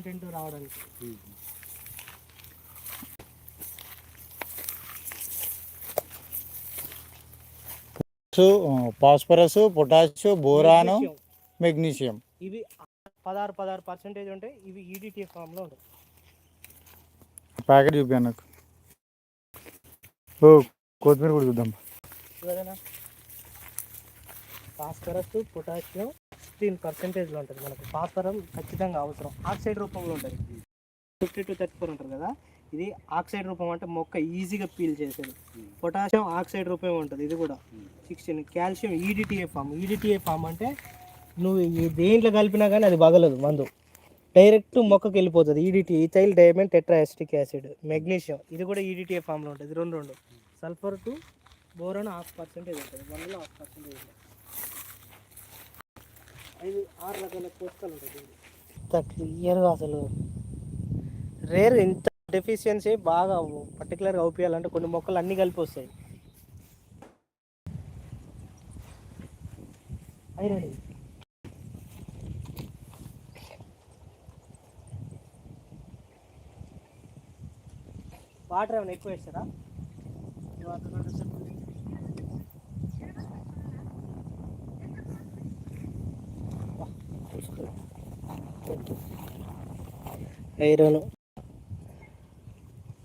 Content రావడానికి. Phosphorus potash boron. Magnesium. ఇవి పదహారు పదహారు పర్సెంటేజ్ ఉంటాయి ఇవి E ఈడిటీ ఫామ్లో ఉంటాయి. ప్యాకెట్ చూపించాను నాకు. ఓ కొత్తిమీర కూడా చూద్దాం. ఫాస్ఫరస్ పొటాషియం సిక్స్టీన్ పర్సెంటేజ్లో ఉంటుంది మనకు. ఫాస్ఫరం ఖచ్చితంగా అవసరం. ఆక్సైడ్ రూపంలో ఉంటుంది. ఫిఫ్టీ టు థర్టీ ఫోర్ ఉంటుంది కదా? ఇది ఆక్సైడ్ రూపం అంటే మొక్క ఈజీగా పీల్ చేసేది. పొటాషియం ఆక్సైడ్ రూపం ఉంటుంది ఇది కూడా. Sixteen calcium E EDTA form. EDTA form అంటే నువ్వు ఈ దేంట్లో కలిపినా కానీ అది బగలదు మందు. డైరెక్ట్ మొక్కకి వెళ్ళిపోతుంది. EDT ethyl diamond tetraacetic acid magnesium. ఇది కూడా E ఈడిటిఏ ఫామ్లో ఉంటుంది. రెండు రెండు. Sulphur two boron half percentage ఉంటుంది. వన్లో హాఫ్ పర్సెంటేజ్ ఉంటుంది. ఐదు ఆరు రకాల పోషకాలు ఉంటాయి దీంట్లో. ఇంత క్లియర్గా అసలు. రేర్ ఇంత డెఫిషియన్సీ బాగా పర్టికులర్గా అవుపియాలంటే కొన్ని మొక్కలు అన్నీ కలిపి వస్తాయి. ఐరన్. వాటర్ ఏమైనా ఎక్కువ వేస్తారా? ఐరన్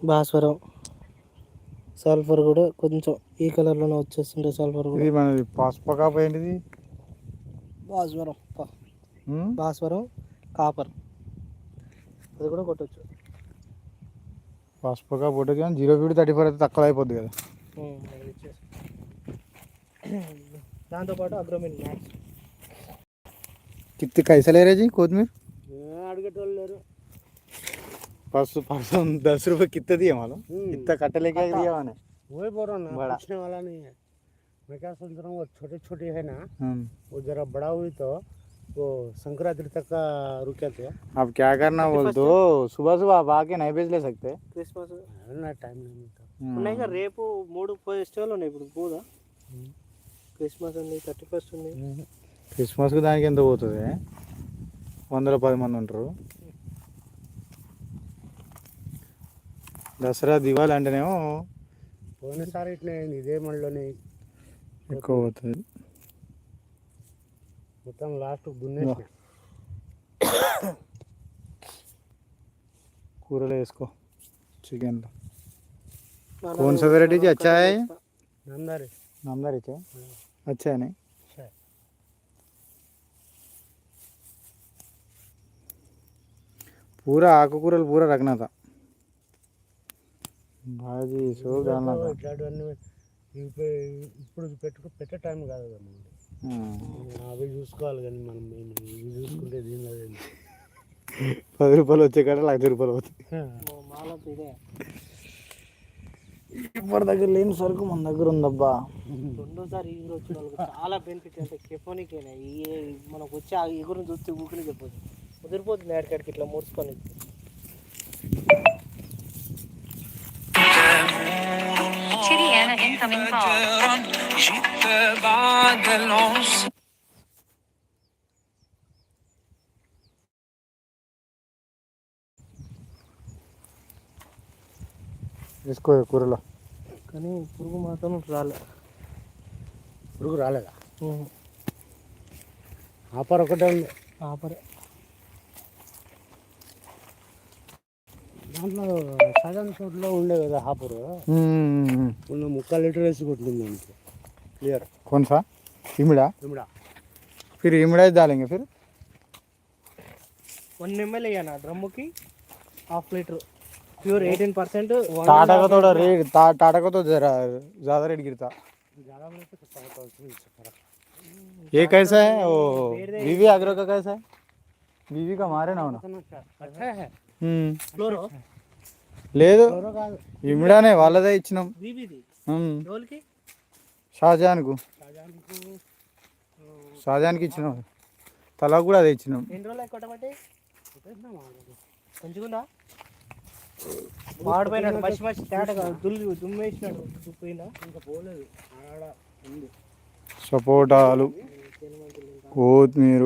భాస్వరం సల్ఫర్ కూడా కొంచెం ఈ కలర్లోనే వచ్చేస్తుంటే సల్ఫర్ కూడా. ఇది మనది పసుపకా పోయింది భాస్వరం ప- భాస్వరం కాపర్. అది కూడా కొట్టచ్చు. పసుపకా పొట్టకి కానీ జీరో ఫిఫ్టీ థర్టీ ఫోర్ అయితే తక్కువ అయిపోద్ది కదా. దాంతోపాటు అగ్రోమిన్ మ్యాక్స్. కిత్తి కైసలేరేజీ కొత్తిమీర అడిగేటోళ్ళు లేరు परसों परसों दस रुपए कितने दिए मालूम इतना कट्टे लेके कट्टा। दिया मैंने वही बोल रहा हूँ ना बड़ा। पूछने वाला नहीं है मैं क्या सोच रहा हूँ वो छोटे छोटे है ना हम्म। वो जरा बड़ा हुई तो वो संक्रांति तक का रुके थे अब क्या करना बोल first दो सुबह सुबह आप आके नहीं बेच ले सकते క్రిస్మస్ ना टाइम नहीं मिलता हम्म। ఉన్నాయి కదా రేపు మూడు ఫెస్టివల్ ఉన్నాయి ఇప్పుడు పోదా हम्म। క్రిస్మస్ ఉంది థర్టీ ఫస్ట్ ఉంది క్రిస్మస్కి దానికి ఎంత పోతుంది వందల పది మంది ఉంటారు దసరా దివాళి అంటేనేమో పోయినసారి ఇట్లా అయింది ఇదే మళ్ళీని ఎక్కువ పోతుంది మొత్తం లాస్ట్ దున్నేసిన కూరలో వేసుకో చికెన్లో कौन सा variety जी अच्छा है? नंदारी नामदार क्या अच्छा है नहीं పూరా ఆకుకూరలు పూరా రగ్నాథ బాజీ ఇప్పుడు పెట్టుకు పెట్టే టైం కాదు కదా అవి చూసుకోవాలి కానీ మనం ఇవి చూసుకుంటే దీనిలో పది రూపాయలు వచ్చే కాడ ఐదు రూపాయలు అవుతాయి ఇప్పటి దగ్గర లేని సరుకు మన దగ్గర ఉందబ్బా. రెండోసారి ఈగురు వచ్చిన వాళ్ళకి చాలా బెనిఫిట్ అంటే కెపోనికేనా ఈ మనకు వచ్చే ఆ ఈగురుని చూస్తే ఊరికనే చెప్పొచ్చు. కుదిరిపోతుంది ఏడకాడికి ఇట్లా ముడుచుకొని. Chiriana incoming call. వేసుకో కూరలో. కానీ పురుగు మాత్రం రాలే. పురుగు రాలేదా? ఆఫర్ ఒకటే ఉంది. ఆపరే దాంట్లో సగం చోట్ల ఉండే కదా హాపరు ఉన్న ముక్క లీటర్ వేసి కొట్టింది దానికి క్లియర్ कौन सा इमड़ा ఇమిడా फिर इमड़ा ही डालेंगे फिर వన్ ఎంఎల్ అయ్యాను డ్రమ్ముకి half litre pure eighteen percent Tata का थोड़ा रेट टा, टाटा का तो जरा ज़्यादा रेट गिरता ज़्यादा बोले तो सौ का उसमें से फर्क ये कैसा है वो बीवी आगरा का कैसा है बीवी का मारे ना होना इतना अच्छा अच्छा है हम्म ఫ్లోరో లేదు. ఇమిడానే వాళ్ళదే ఇచ్చినాం. షాజాన్కు షాజహాన్కి. ఇచ్చినాం. తలా కూడా అదే ఇచ్చినాం. వాడిపోయినాడు మసి మసి తేటగా దుల్లి దుమ్మేసినాడు. పోయినా ఇంకా పోలేదు. ఆడ ఉంది. సపోటాలు కొత్తిమీర.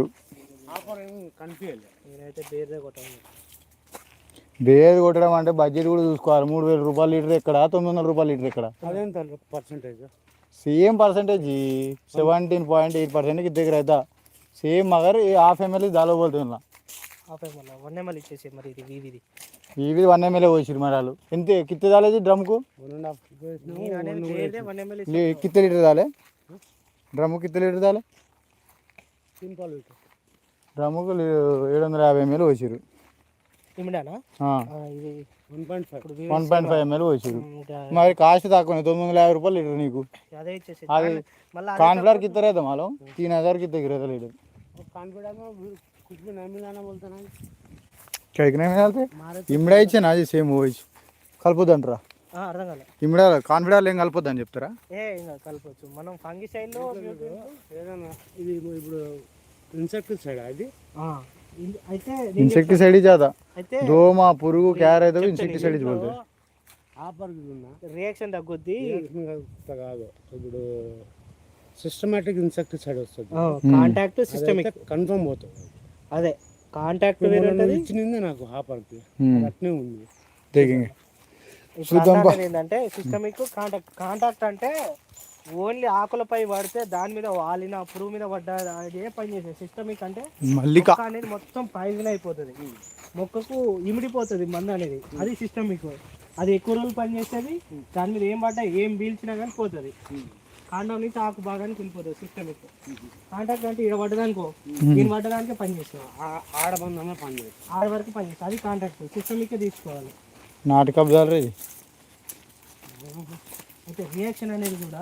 నేనైతే బేర్దే కొట్టాను. బేది కొట్టడం అంటే బడ్జెట్ కూడా చూసుకోవాలి. మూడు వేల రూపాయలు లీటర్ ఎక్కడ? తొమ్మిది వందల రూపాయలు litre percentage same percentage seventeen point eight percent దగ్గర అవుతా సేమ్ మగర్ హాఫ్ ఎంఎల్ దాలో పోతున్నా హాఫ్ ఎంఎల్ వన్ ఎంఎల్ ఇచ్చేసి మరి ఇది వీవిది. ఇవి వన్ ఎంఎల్ఏ పోసిరు మరి వాళ్ళు. ఎంత? కిత్తే దాలేది డ్రమ్కు కిత్తే లీటర్ దాలే? డ్రమ్ము కిత్తే లీటర్ దాలే? లీ- ఏడు వందల యాభై ఎంఎల్ పోసిరు ఇది one point five. One point five ML పోసారు మరి కాస్ట్ తక్కువ తొమ్మిది వందల యాభై రూపాయలు లీటర్ నీకు. అదే ఇచ్చేసి అది కాన్ఫ్లవర్ కిత్త రేదా మాలో తీన్ హజార్ కిత్త రేదా లీటర్. ఇమిడా ఇచ్చాను? అది సేమ్ పోయి కలుపుదంటరా అర్థం కాలే. ఇమిడా కాన్ఫిడాలు ఏం కలపొద్దని చెప్తారా? ఏ కలపచ్చు. మనం ఫంగిసైడ్లో ఏదైనా ఇది ఇప్పుడు ఇన్సెక్టిసైడ్ అది అయితే ఇన్సెక్టిసైడ్ జాదా అయితే దోమ పురుగు క్యార్ అయితే ఇన్సెక్టిసైడ్ బోల్తే రియాక్షన్ తగ్గుద్ది. కాదు. ఇప్పుడు సిస్టమేటిక్ ఇన్సెక్టిసైడ్ వస్తుంది. కాంటాక్ట్ సిస్టమిక్ కన్ఫర్మ్ పోతుంది అదే కాంటాక్ట్ ఇచ్చింది నాకు హాపర్కి అట్నే ఉంది. అన్నాడు ఏంటంటే సిస్టమిక్ కాంటాక్ట్ కాంటాక్ట్ అంటే ఓన్లీ ఆకులపై పడితే దాని మీద వాలిన పురుగు మీద పడ్డ ఏ పని చేసేది సిస్టమిక్ అంటే మళ్ళీ అనేది మొత్తం పాయిజన్ అయిపోతుంది. మొక్కకు ఇమిడిపోతుంది మందు అనేది. అది సిస్టమిక్ అది ఎక్కువ రోజులు పని చేసేది దాని మీద ఏం పడ్డా ఏం పీల్చినా కానీ పోతుంది. కాండం నుంచి ఆకు భాగానికి వెళ్ళిపోతుంది సిస్టమిక్ కాంటాక్ట్ అంటే ఇక్కడ పడ్డదనుకో దీని పడ్డదానికే పని చేస్తుంది ఆడబంధమే పని చేస్తుంది ఆడ వరకు పని చేస్తుంది అది కాంటాక్ట్. సిస్టమిక్ తీసుకోవాలి. నాటు కబ్జాలు రే. అయితే రియాక్షన్ అనేది కూడా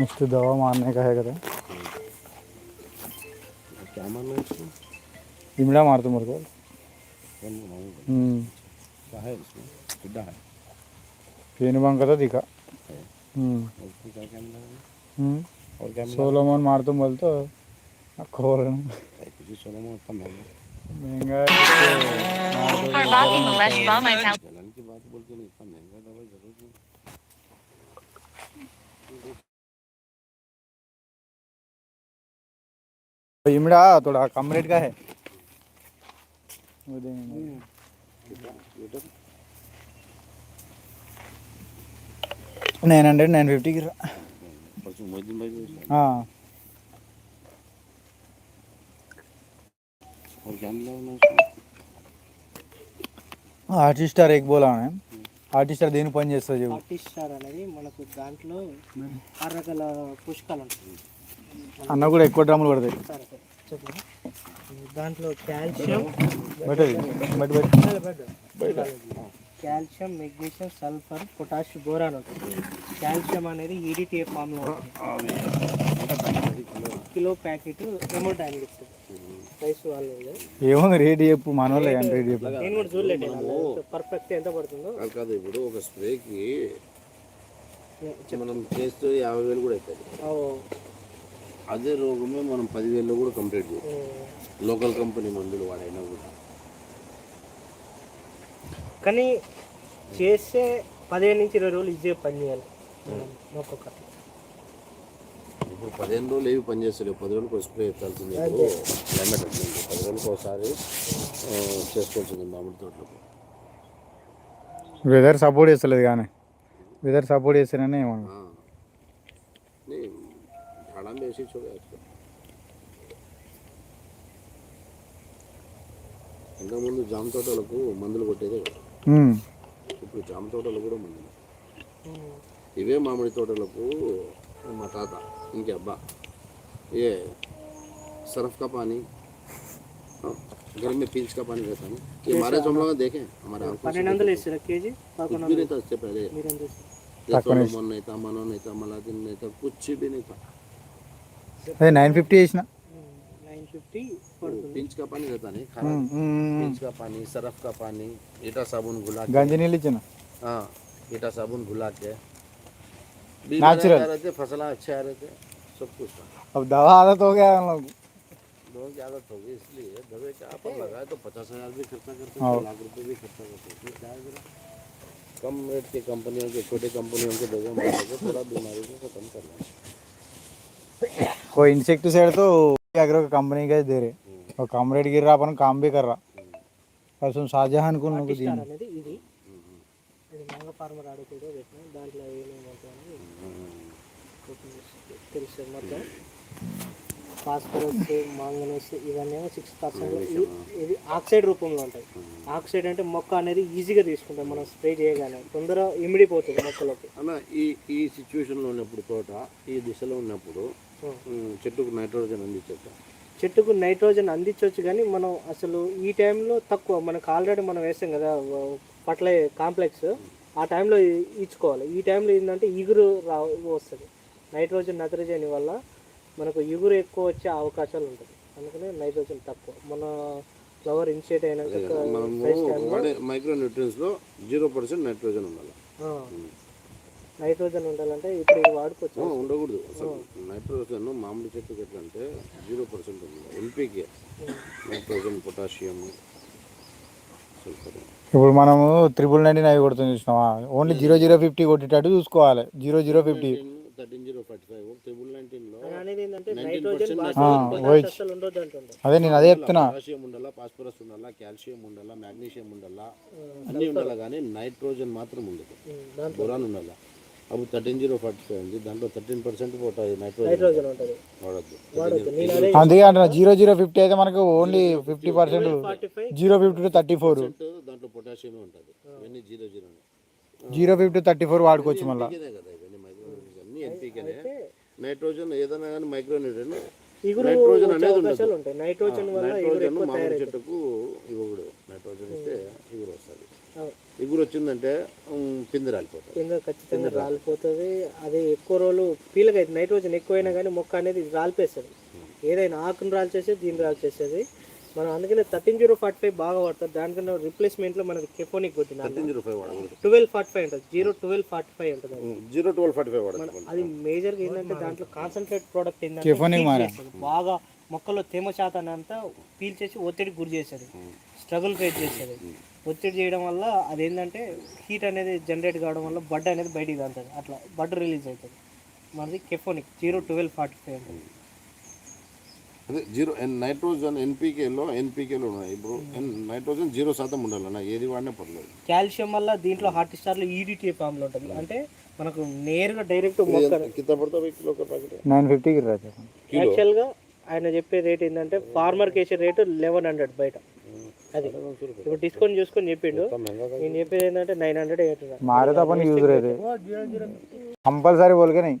नेक्स्ट दवा मारने का है करें। क्या मारना है इसको? इमड़ा मार दो मेरे को। हम्म। क्या है इसको? किड्डा है। पेन बंग का तो दिखा। हम्म। हम्म। सोलोमोन मार तो बोल तो खोल। महँगा महँगा इमड़ा थोड़ा कम रेट का है वो देंगे नाइन हंड्रेड नाइन फिफ्टी की परसों मोहद्दीन भाई भी हाँ और क्या मिला उन्हें उसमें ఆర్టిస్టార్ ఎగ్ బోలా ఆర్టిస్టార్ దేని పని చేస్తుంది చెప్పు ఆర్టిస్టార్ అనేది మనకు దాంట్లో ఆరు రకాల పుష్కాలు ఉంటాయి అన్న కూడా ఎక్కువ డ్రమ్ములు పడతాయి. సరే సరే చెప్పు దాంట్లో calcium calcium magnesium sulphur potash boron ఉంటుంది. కాల్షియం అనేది E ఈడిటిఏ ఫామ్లో ఉంటుంది. కిలో ప్యాకెట్ అమౌంట్ ఆయన చెప్తుంది ప్రైస్ వాళ్ళు ఏముంది రేట్ చెప్పు మన వాళ్ళే కానీ రేట్ చెప్పు నేను కూడా చూడలేదు పర్ఫెక్ట్ ఎంత పడుతుందో. కాదు ఇప్పుడు ఒక స్ప్రేకి మనం చేస్తే యాభై వేలు కూడా అవుతుంది ఓ, అదే రోగమే మనం పదివేల్లో కూడా కంప్లీట్ చేస్తాం లోకల్ కంపెనీ మందులు వాడైనా కూడా. కానీ చేస్తే పదిహేను నుంచి ఇరవై రోజులు ఇదే పని చేయాలి. ఇప్పుడు పదిహేను రోజులు ఏవి పని చేస్తలేవు. పది రోజులకు స్ప్రే ఎత్తాల్సింది క్లైమేట్ అట్లా పది రోజులకు ఒకసారి చేసుకోవాల్సింది మామిడి తోటలకు. వెదర్ సపోర్ట్ చేస్తలేదు కానీ. వెదర్ సపోర్ట్ చేస్తేనే ఏమన్నా. भाड़ा में ऐसे ही छोड़े आजकल ఇంతకుముందు జామ తోటలకు మందులు కొట్టేదే కదా ఉమ్. ఇప్పుడు జామ తోటలు కూడా మందులు ఇవే మామిడి తోటలకు మా తాత ఇంకే అబ్బా ये सरफ का पानी हाँ, गर्मी में पील्च का पानी रहता है ना ये हमारे जो हम लोग देखे हमारे आंखों से పన్నెండు వందలు ఇస్తారా కేజీ कुछ పదకొండు भी नहीं था इससे पहले మీరు ఎంత ఇస్తారు? ये सोलोमन नहीं था मनो नहीं था मलादिन नहीं था कुछ भी नहीं था అదే నైన్ ఫిఫ్టీ వేసిన నైన్ ఫిఫ్టీ పడుతుంది पिंच का पानी रहता नहीं खराब पिंच का पानी सरफ का पानी ईटा साबुन घुला के గంజి నీళ్ళు ఇచ్చిన हाँ ईटा साबुन घुला के Natural. आ रहे थे फसला अच्छे आ रहे थे सब कुछ था अब दवा आदत हो गया हम लोग लोगों की आदत होगी इसलिए दवे का अपन लगाए तो पचास हजार भी खर्चा करते हाँ। हैं लाख रुपए भी खर्चा करते हैं इसमें क्या है जरा? कम रेट की कंपनियों के छोटे कंपनियों के दवे मार के थोड़ा बीमारी को खत्म कर लें कोई इंसेक्टिसाइड तो एग्रो कंपनी का ही दे रहे और कम रेट गिर रहा अपन काम भी कर रहा और सुन शाहजहान को लोग స్టార్ అనేది ఇది ఇది మ్యాంగో ఫార్మర్ ఆడుకుంటూ పెట్టిన దాంట్లో ఏమేమి ఉంటాయని తెలుస్తుంది మొత్తం ఫాస్ఫరస్ మాంగనీస్ ఇవన్నీ సిక్స్ పర్సెంట్ ఇది ఆక్సైడ్ రూపంలో ఉంటాయి ఆక్సైడ్ అంటే మొక్క అనేది ఈజీగా తీసుకుంటాం మనం స్ప్రే చేయగానే తొందర ఇమిడిపోతుంది మొక్కలోకి అన్న ఈ ఈ సిచ్యువేషన్లో ఉన్నప్పుడు తోట ఈ దిశలో ఉన్నప్పుడు Hmm. ఉమ్, చెట్టుకు నైట్రోజన్ అందించట చెట్టుకు నైట్రోజన్ అందించవచ్చు కానీ మనం అసలు ఈ టైంలో తక్కువ మనకు ఆల్రెడీ మనం వేస్తాం కదా పట్ల కాంప్లెక్స్ ఆ టైంలో ఇచ్చుకోవాలి. ఈ టైంలో ఏంటంటే ఇగురు రా వస్తుంది. నైట్రోజన్ నత్రజని వల్ల మనకు ఇగురు ఎక్కువ వచ్చే అవకాశాలు ఉంటుంది అందుకనే నైట్రోజన్ తక్కువ. మన ఫ్లవర్ ఇనిషియేట్ అయినాక లో, వాడే మైక్రో న్యూట్రియన్స్లో జీరో పర్సెంట్ నైట్రోజన్ ఉండాలి. నైట్రోజన్ ఉండాలంటే ఇప్పుడు ఇది వాడుకోవచ్చు. ఉండకూడదు. అసలు నైట్రోజన్ మామిడి చెట్టుకి ఎట్లా అంటే జీరో పర్సెంట్ ఉంది. NPK nitrogen potassium. ఇప్పుడు మనము త్రిపుల్ నైన్టీన్ అవి కొడుతుంది చూసినావా? ఓన్లీ జీరో జీరో ఫిఫ్టీ కొట్టేటట్టు చూసుకోవాలి. Zero zero fifty thirteen zero forty five triple నైన్టీన్లో నేను అనేది ఏంటంటే 19% నైట్రోజన్ nitrogen. వైట్. అసలు ఉండొద్దు అంటుండే. అదే నేను అదే చెప్తున్నా. పొటాషియం ఉండాలా ఫాస్ఫరస్ ఉండాలా కాల్షియం ఉండాలా మాగ్నీషియం ఉండాలా అన్నీ ఉండాలా కానీ నైట్రోజన్ మాత్రం ఉండదు. దాంట్లో బొరాన్ ఉండాలా. అప్పుడు థర్టీన్ జీరో ఫార్టీ ఫైవ్ ఉంది. దాంట్లో థర్టీన్ పర్సెంట్ నైట్రోజన్ నైట్రోజన్ ఉంటుంది. వాడద్దు. అందుకే అంటున్నా జీరో జీరో ఫిఫ్టీ అయితే మనకు only fifty percent zero fifty two thirty four దాంట్లో పొటాషియం ఉంటుంది. ఇవన్నీ zero zero zero fifty thirty four వాడుకోవచ్చు మళ్ళీ. అన్ని ఎన్పీకేనే నైట్రోజన్ ఏదైనా కానీ మైక్రోన్యూట్రియన్ ఇగురు నైట్రోజన్ అనేది ఉండదు. నైట్రోజన్ నైట్రోజన్ మామిడి చెట్టుకు ఇవ్వకూడదు. నైట్రోజన్ ఇస్తే ఇగురు వస్తుంది. అవును. ఇగురు వచ్చిందంటే పిండి రాలిపోతుంది కింద ఖచ్చితంగా రాలిపోతుంది. అది ఎక్కువ రోజులు పీలక అయితే నైట్రోజన్ ఎక్కువైనా కానీ మొక్క అనేది రాలిపేస్తుంది ఏదైనా ఆకును రాల్చేసేది దీన్ని రాల్చేసేది మనం అందుకనే థర్టీన్ జీరో ఫార్టీ ఫైవ్ బాగా వాడతారు. దానికన్నా రిప్లేస్మెంట్లో మనకి కెఫోనిక్ కొట్టిన ట్వెల్వ్ ఫార్టీ ఫైవ్ ఉంటుంది. జీరో ట్వెల్వ్ ఫార్టీ ఫైవ్ ఉంటుంది అది. జీరో ట్వెల్వ్ ఫార్టీ ఫైవ్ అది మేజర్గా ఏంటంటే దాంట్లో కాన్సన్ట్రేట్ ప్రోడక్ట్ ఏంటంటే. బాగా మొక్కలో తేమ శాతాన్ని అంతా పీల్చేసి ఒత్తిడికి గురి చేస్తుంది స్ట్రగుల్ ఫేస్ చేస్తుంది ఒత్తిడి చేయడం వల్ల అదేంటంటే హీట్ అనేది జనరేట్ కావడం వల్ల బడ్ అనేది బయటికి తాగుతుంది అట్లా బడ్ రిలీజ్ అవుతుంది. మనది కెఫోనిక్ జీరో ట్వెల్వ్ ఫార్టీ ఫైవ్ ఉంటుంది అదే జీరో నైట్రోజన్ ఎన్పీకేలో ఎన్పీకేలో ఉన్నాయి ఇప్పుడు నైట్రోజన్ జీరో శాతం ఉండాలన్న ఏది వాడినా పర్లేదు. కాల్షియం వల్ల దీంట్లో హార్ట్ స్టార్లో ఈడిటీ ఫామ్లో ఉంటుంది. అంటే మనకు నేరుగా డైరెక్ట్ మొక్క కింద పడతా కిలో ఒక ప్యాకెట్? నైన్ ఫిఫ్టీకి రాదు యాక్చువల్గా ఆయన చెప్పే రేట్ ఏంటంటే ఫార్మర్ కేసే రేటు లెవెన్ హండ్రెడ్ బయట అది ఇప్పుడు డిస్కౌంట్ చూసుకొని చెప్పిండు నేను చెప్పేది ఏంటంటే నైన్ హండ్రెడ్ ఎయిట్ హండ్రెడ్ मारे तो अपन यूज रहे थे कंपलसरी बोल के नहीं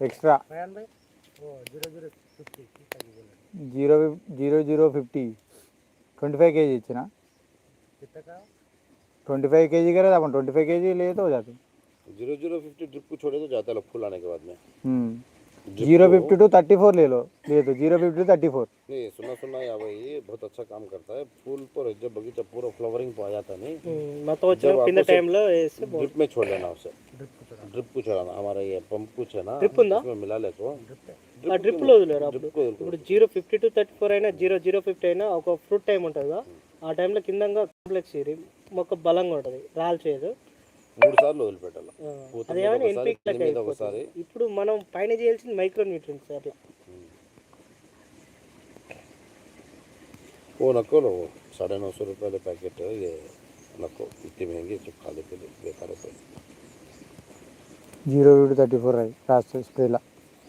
extra zero zero zero fifty twenty five KG ఇచ్చిన ट्वेंटी फाइव के जी करे अपन ट्वेंटी फाइव के जी ले तो हो जाते जीरो जीरो फिफ्टी ड्रिप को छोड़े तो जाता है फुल आने के बाद में Zero fifty two thirty four ले लो ले तो zero fifty two thirty four नहीं सुना सुना या भाई बहुत अच्छा काम करता है फूल पर जब बगीचा पूरा फ्लावरिंग पे आ जाता है नहीं మొత్తం వచ్చిన కింద టైంలో వేస్తే ड्रिप में छोड़ लेना उसे ड्रिप को छोड़ाना हमारा ये पंप कुछ है ना ड्रिप ఉందా? उसमें मिला ले तो ఆ డ్రిప్లో వదిలేరు అప్పుడు ड्रिप को ఇప్పుడు zero fifty two thirty four అయినా జీరో జీరో ఫిఫ్టీ అయినా ఒక ఫ్రూట్ టైం ఉంటుంది కదా ఆ టైంలో కిందంగా కాంప్లెక్స్ ఏరి మొక్క బలంగా ఉంటుంది రాల్చేయదు మూడు సార్లు వదిలిపెట్టాలి ఆ, పూత అది మీద ఏమైనా ఒకసారి, ఎన్పిక్ కింద మీద ఒకసారి ఇప్పుడు మనం పైన చేయాల్సింది మైక్రో న్యూట్రియన్స్ అట్లా वो नको लो वो साढ़े नौ सौ रुपये वाले पैकेट है ये नको इतनी महंगी जो खाने के लिए बेकार है जीरो फिफ्टी थर्टी फोर है रास्ते स्प्रेला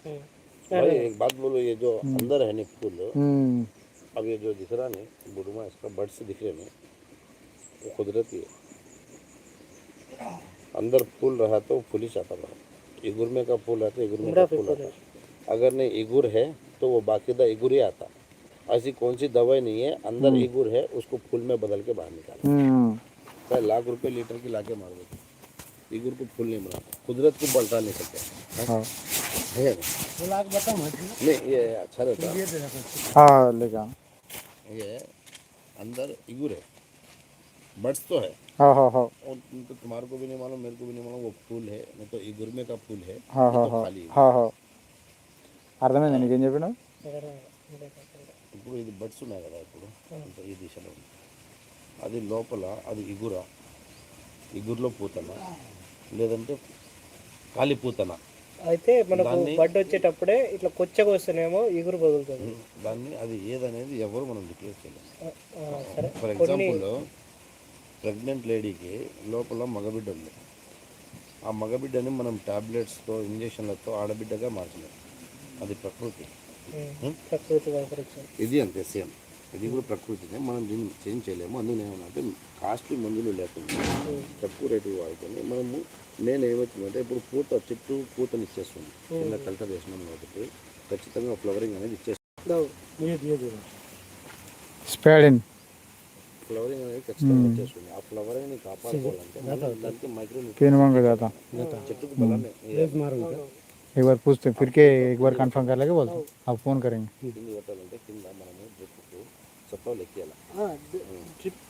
ఉమ్. भाई एक बात बोलो ये जो अंदर है नहीं फूल हम्म अब ये जो दिख रहा नहीं बुढ़मा इसका बर्ड से दिख रहे नहीं वो कुदरती है अंदर फूल रहा तो फूल ही चाहता रहा। इगुर में का फूल है तो इगुर में का फूल आता। अगर नहीं इगुर है तो वो बाकीदा इगुर ही आता। ऐसी कौन सी दवाई नहीं है अंदर इगुर है उसको फूल में बदल के बाहर निकाला। हम्म। चाहे लाख रुपए लीटर की लाके मार देते। इगुर को फूल नहीं बनाते। कुदरत को पलटा नहीं सकते हाँ? है। नहीं? ये अच्छा रहता। ये हाँ ये अंदर इगुर है। बर्ड्स तो है। हाँ हाँ हाँ और तो तुम्हारे को भी नहीं मालूम मेरे को भी नहीं मालूम वो फूल है नहीं तो इगुर में का फूल है हाँ ये हाँ तो हाँ खाली है। हाँ हाँ అర్థమైందా నీకేం చెప్పినావు ఇప్పుడు ఇది బడ్స్ ఉన్నాయి కదా ఇప్పుడు అంత ఈ దిశలో ఉంది అది లోపల అది ఇగుర ఇగురులో పూతన లేదంటే కాలి పూతన అయితే మనకు దాన్ని- బడ్ వచ్చేటప్పుడే ఇట్లా కొచ్చగా వస్తేనేమో ఎగురు పగులుతుంది దాన్ని అది ఏదనేది ఎవరు మనం డిక్లేర్ చేయలేము ఆ, సరే ఫర్ ఎగ్జాంపుల్ ప్రెగ్నెంట్ లేడీకి లోపల మగబిడ్డ ఉంది ఆ మగబిడ్డని మనం ట్యాబ్లెట్స్తో ఇంజక్షన్లతో ఆడబిడ్డగా మార్చలేము అది ప్రకృతి. ఇది అంతే సేమ్. ఇది కూడా ప్రకృతినే. మనం దీన్ని చేంజ్ చేయలేము. అందులో ఏమన్నా కాస్ట్లీ మందులు లేకుండా తక్కువ రేటు వాడుకొని మనము నేను ఏమవుతుందంటే ఇప్పుడు పూత చెట్టు పూతని ఇచ్చేస్తుంది. చిన్న కల్టర్ వేసినాం కాబట్టి ఖచ్చితంగా ఫ్లవరింగ్ అనేది ఇచ్చేస్తుంది. ఫ్లవరింగ్ అనేది ఖచ్చితంగా వచ్చేస్తుంది ఆ ఫ్లవరింగ్ని కాపాడుకోవాలంటే మనం దానికి మైక్రో तीन मांग जाता చెట్టుకు బలాన్ని एक मारूंगा एक बार पूछते फिर के एक बार कंफर्म कर लेके बोलते आप फोन करेंगे కింద పెట్టాలంటే కింద మనము డ్రిప్కు చొప్పలు ఎక్కేయాలి డ్రిప్